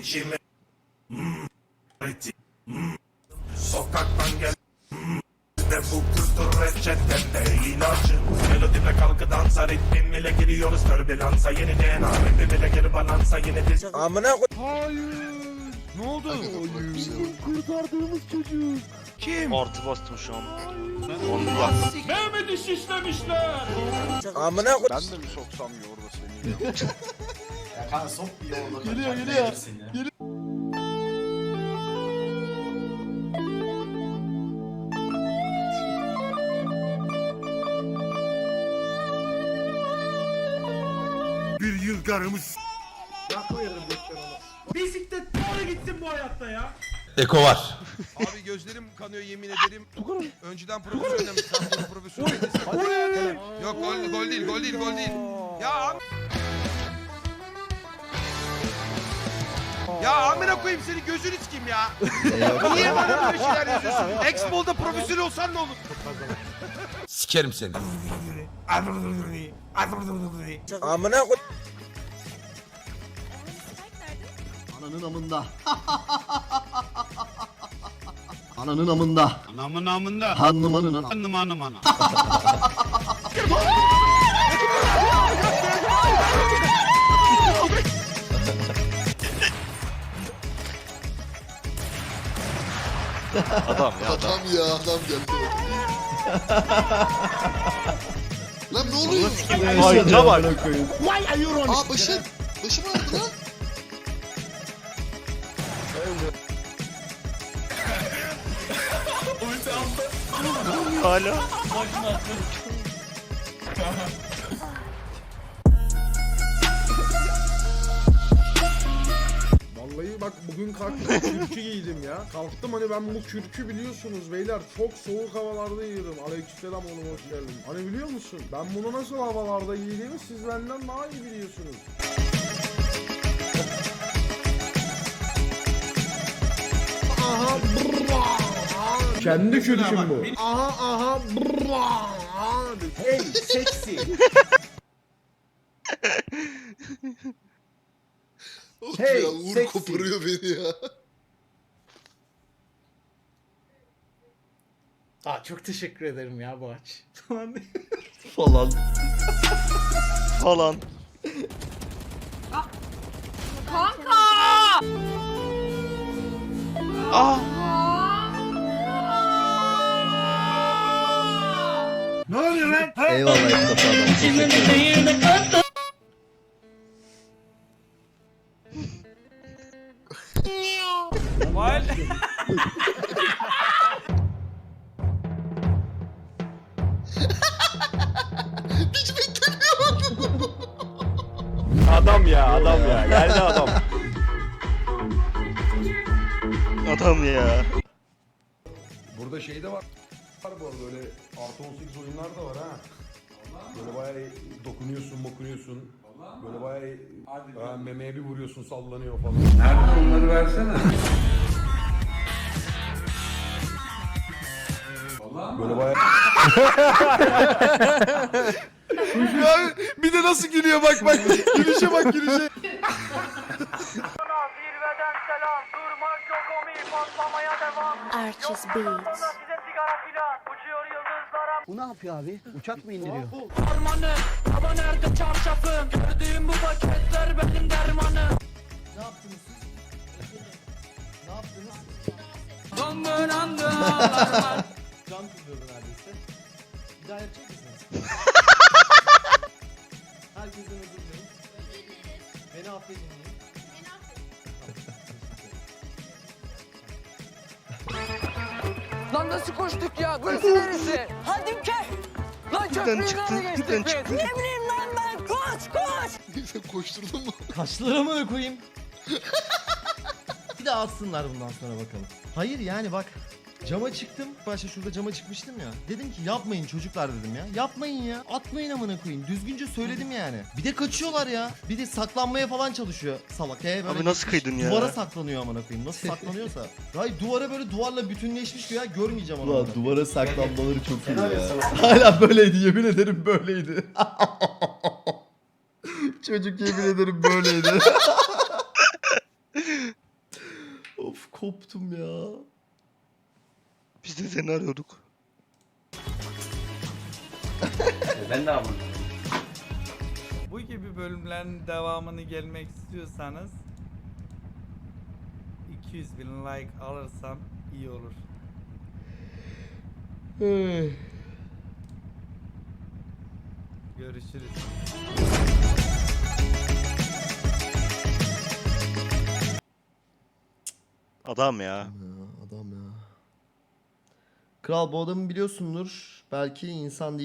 içime Hmm, hmm. Sokaktan gel Hmm, de bu kültür reçetende ilacım Melodime kalkı dansa ritmim ile giriyoruz türbülansa Yeni DNA ritmim ile geri balansa yeni diz Amına koy. Ne oldu? Kurtardığımız çocuk. Kim? Artı bastım şu an. Onda. Amına koy. Ben de mi soksam yoğurda seni? Geliyor geliyor. Bir yıl karımız Eko var. Abi gözlerim kanıyor yemin ederim. Önceden profesyonelmiş. Sen sonra profesyonel değilsin. Yok gol, gol değil, gol değil, gol değil. Ya am- Ya amına koyayım seni gözünü sikeyim ya. Niye bana böyle şeyler yazıyorsun? Expo'da profesyonel olsan ne olur? Sikerim seni. Amına koy. Ananın amında. Ananın amında. Anamın amında. Hanım anın Anım anım Adam ya adam. Adam ya adam geldi. lan ne oluyor? Hayda bak. Aa başım. Başım ağrıdı lan. Hala. Vallahi bak bugün kalktım kürkü giydim ya. Kalktım hani ben bu kürkü biliyorsunuz beyler çok soğuk havalarda giyiyorum. Aleykümselam oğlum hoş geldin. Hani biliyor musun? Ben bunu nasıl havalarda giydiğimi siz benden daha iyi biliyorsunuz. Aha brrra. Kendi kürküm bu. Aha aha brrra. Hey seksi. Hey, ya Uğur sexy. koparıyor beni ya. Aa, çok teşekkür ederim ya bu aç. Tamam Falan. Falan. Kanka! Ah. Eyvallah Mustafa adam. Teşekkür ederim. Hiç beklemiyordum. Adam ya adam ya. Geldi adam. Adam ya. Burada şey de var. Var bu arada öyle artı 18 oyunlar da var ha. Böyle bayağı dokunuyorsun, mokunuyorsun. Böyle bayağı ha, memeye bir vuruyorsun sallanıyor falan. Nerede onları versene. Ya bir de nasıl gülüyor bak bak. Gülüşe bak gülüşe. Zirveden selam, durmak yok omi, patlamaya devam. Archie's Beats. Size sigara filan, uçuyor yıldızlara. Bu ne yapıyor abi? Uçak mı indiriyor? Harmanı, hava nerede çarşafım? Gördüğüm bu paketler benim dermanım. Ne yaptınız siz? Ne yaptınız? Dondurandı ağlarlar. Can kızıyordu neredeyse. Daha yapacak mısınız? Herkesten özür dilerim. Beni affedin diyeyim. Lan nasıl koştuk ya? Burası neresi? Hadi ke. Lan köprüyü çıktı, nerede geçtik biz? çıktı. Ne bileyim lan ben, koş koş. Sen koşturdun mu? Kaşlara mı koyayım? bir de atsınlar bundan sonra bakalım. Hayır yani bak cama çıktım. Başta şurada cama çıkmıştım ya. Dedim ki yapmayın çocuklar dedim ya. Yapmayın ya. Atmayın amına koyayım. Düzgünce söyledim yani. Bir de kaçıyorlar ya. Bir de saklanmaya falan çalışıyor salak. He, böyle Abi nasıl kıydın ya? Duvara saklanıyor amına koyayım. Nasıl saklanıyorsa. Hayır duvara böyle duvarla bütünleşmiş ya. Görmeyeceğim onu. Ulan duvara saklanmaları çok iyi ya. Hala böyleydi yemin ederim böyleydi. Çocuk yemin ederim böyleydi. koptum ya. De seni arıyorduk. Bu gibi bölümlerin devamını gelmek istiyorsanız 200 bin like alırsam iyi olur. Görüşürüz. Adam ya. Ya, adam ya. Kral bu adamı biliyorsundur. Belki insan değil.